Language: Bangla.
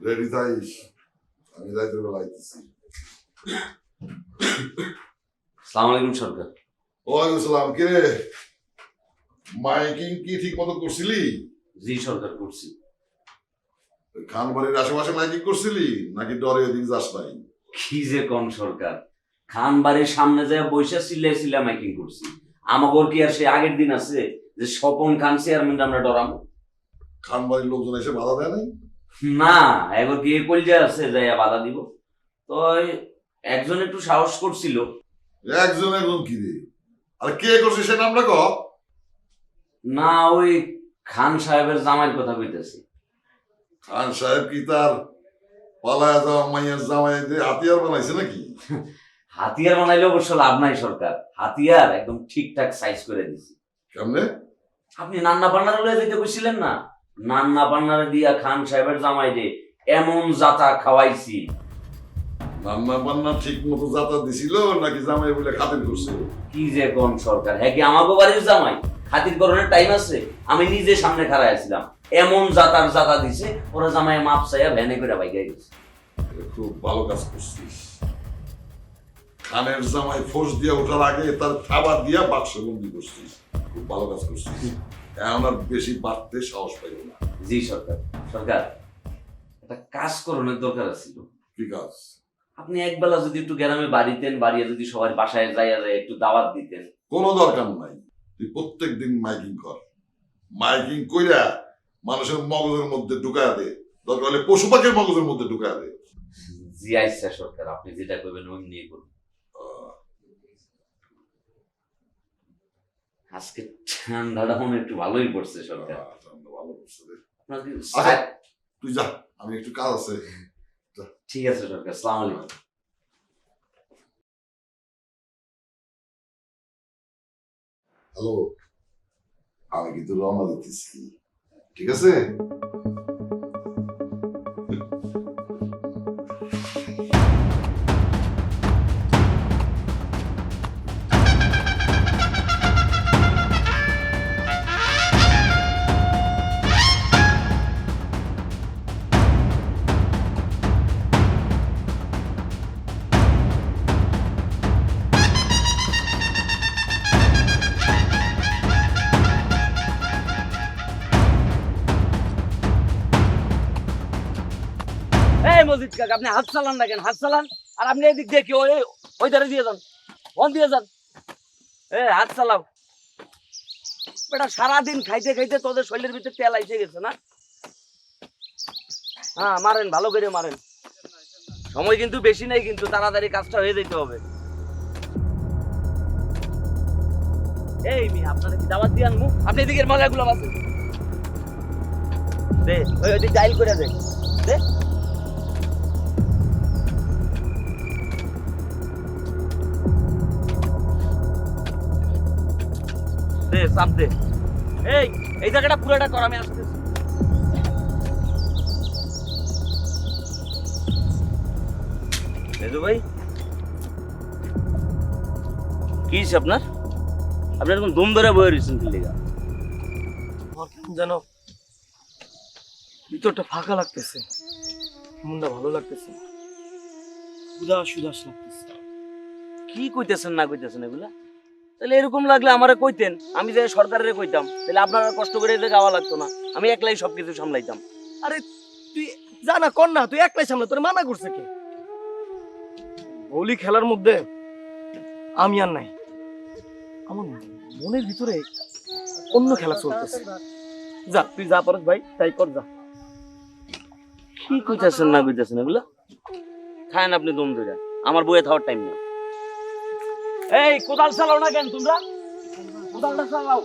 রেডি থাইস আমি রাইতের বেলা আইতেছি সালাম আলাইকুম সরকার। ওয়ালাইকুম সালাম। কিরে মাইকিং কি ঠিক মতো করছিলি? জি সরকার করছি। ওই খান বাড়ির আশেপাশে মাইকিং করছিলি? নাকি ডরে ওদিক যাস নাই? কি যে কম সরকার। খান বাড়ির সামনে যায় বৈশা সিলে সিলা মাইকিং করছি। আমাগর কি আর সে আগের দিন আছে যে স্বপন খান চেয়ারম্যান আমরা ডরামো? খান বাড়ির লোকজন এসে বাধা দেয় নাই? না এবার কি কলজা আছে যাইয়া বাধা দিব। তো একজন একটু সাহস করছিল। একজন একজন কি রে? আর কে করছে সে নামটা ক না ওই খান সাহেবের জামাইয়ের কথা কইতেছি। খান সাহেব কি তার পালায়া যাওয়া মাইয়ার জামাই দিয়ে হাতিয়ার বানাইছে নাকি? হাতিয়ার বানাইলে অবশ্য লাভ নাই সরকার। হাতিয়ার একদম ঠিকঠাক সাইজ করে দিছি। কেমনে? আপনি নান্না পান্নারে লয়ে যেতে কইছিলেন না? নান্না পান্নারে দিয়া খান সাহেবের জামাই যে এমন জাতা খাওয়াইছি। রান্না বান্না ঠিক মতো যাতা দিছিল নাকি জামাই বলে খাতির করছে? কি যে কোন সরকার? হ্যাঁ কি আমাকে বাড়ির জামাই? খাতির টাইম আছে? আমি নিজে সামনে খাড়ায় এমন জাতার জাতা দিছে ওরা জামাই মাপ চাইয়া ভ্যানে করে বাইকে গেছে। খুব ভালো কাজ করছিস। খানের জামাই ফোর্স দিয়ে ওঠার আগে তার খাবার দিয়া বাক্স বন্দি করছিস। খুব ভালো কাজ করছিস। এখন আর বেশি বাড়তে সাহস পাইব না। জি সরকার। সরকার একটা কাজ করণের দরকার ছিল কি কাজ? আপনি একবেলা যদি একটু গ্রামে বাড়িতেন বাড়িয়ে যদি সবার বাসায় যাইয়া যায় একটু দাওয়াত দিতেন। কোনো দরকার নাই। তুই প্রত্যেক দিন মাইকিং কর। মাইকিং কইরা মানুষের মগজের মধ্যে ঢুকায় দে। দরকার হলে পশু পাখির মগজের মধ্যে ঢুকায় দে। জি আইসা সরকার আপনি যেটা করবেন ওই নিয়ে করুন। আজকে ঠান্ডাটা মনে একটু ভালোই পড়ছে সরকার ভালো কি আচ্ছা। তুই যা আমি একটু কাজ আছে। ঠিক আছে সরকার সালাম আলাইকুম। হ্যালো আমি কিন্তু রওনা দিতেছি। ঠিক আছে? এই মসজিদ কাকা? আপনি হাত চালান না কেন? হাত চালান। আর আপনি দিয়ে ওই ওই ধারে দিয়ে যান। ফোন দিয়ে যান। এ হাত চালাও। সারাদিন খাইতে খাইতে তোদের শরীরের ভিতরে তেল আইসে গেছে না? হ্যাঁ মারেন, ভালো করে মারেন। সময় কিন্তু বেশি নাই, কিন্তু তাড়াতাড়ি কাজটা হয়ে যেতে হবে। এই মি আপনাদের কি দাওয়াত দিয়ে আনব? আপনি এদিকের মজাগুলো বাসেন দে, ওই ওই ডাইল করে দে। দে। দে চাপ দে। এই এই জায়গাটা পুরোটা কর আমি আসতেছি। ভাই কি আপনার? আপনি এরকম দম ধরে বয়ে রয়েছেন কি লেগা যেন ভিতরটা ফাঁকা লাগতেছে। মনটা ভালো লাগতেছে উদাস উদাস লাগতেছে। কি কইতেছেন না কইতেছেন এগুলা? তাহলে এরকম লাগলে আমারে কইতেন আমি যে সরকারের কইতাম তাহলে আপনারা কষ্ট করে এতে গাওয়া লাগতো না আমি একলাই সবকিছু সামলাইতাম। আরে তুই জানা কর না তুই একলাই সামনে তোর মানা করছে কে? হোলি খেলার মধ্যে আমি আর নাই। আমার মনের ভিতরে অন্য খেলা চলতেছে। যা তুই যা পারস ভাই তাই কর যা। কি কইতেছেন না কইতেছেন এগুলা? খায়েন আপনি দম ধরে আমার বইয়ে থাকার টাইম নেই। এই কোদাল চালাও না কেন তোমরা? কোদালটা চালাও।